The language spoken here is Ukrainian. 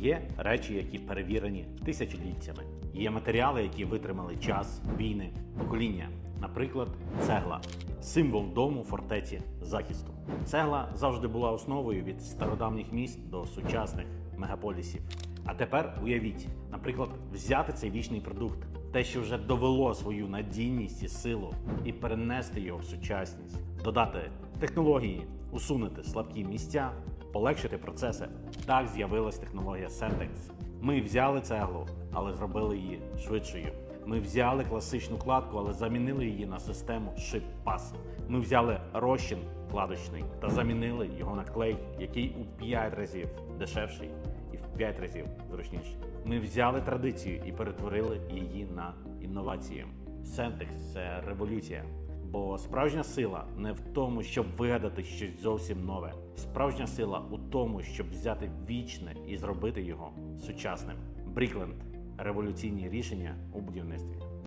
Є речі, які перевірені тисячоліттями. Є матеріали, які витримали час, війни, покоління. Наприклад, цегла символ дому, фортеці, захисту. Цегла завжди була основою від стародавніх міст до сучасних мегаполісів. А тепер уявіть, наприклад, взяти цей вічний продукт, те, що вже довело свою надійність і силу, і перенести його в сучасність, додати технології, усунути слабкі місця, полегшити процеси. Так з'явилась технологія Sentex. Ми взяли цеглу, але зробили її швидшою. Ми взяли класичну кладку, але замінили її на систему шип-пас. Ми взяли розчин кладочний та замінили його на клей, який у 5 разів дешевший і в 5 разів зручніший. Ми взяли традицію і перетворили її на інновацію. Сентекс це революція. Бо справжня сила не в тому, щоб вигадати щось зовсім нове. Справжня сила у тому, щоб взяти вічне і зробити його сучасним. Брікленд революційні рішення у будівництві.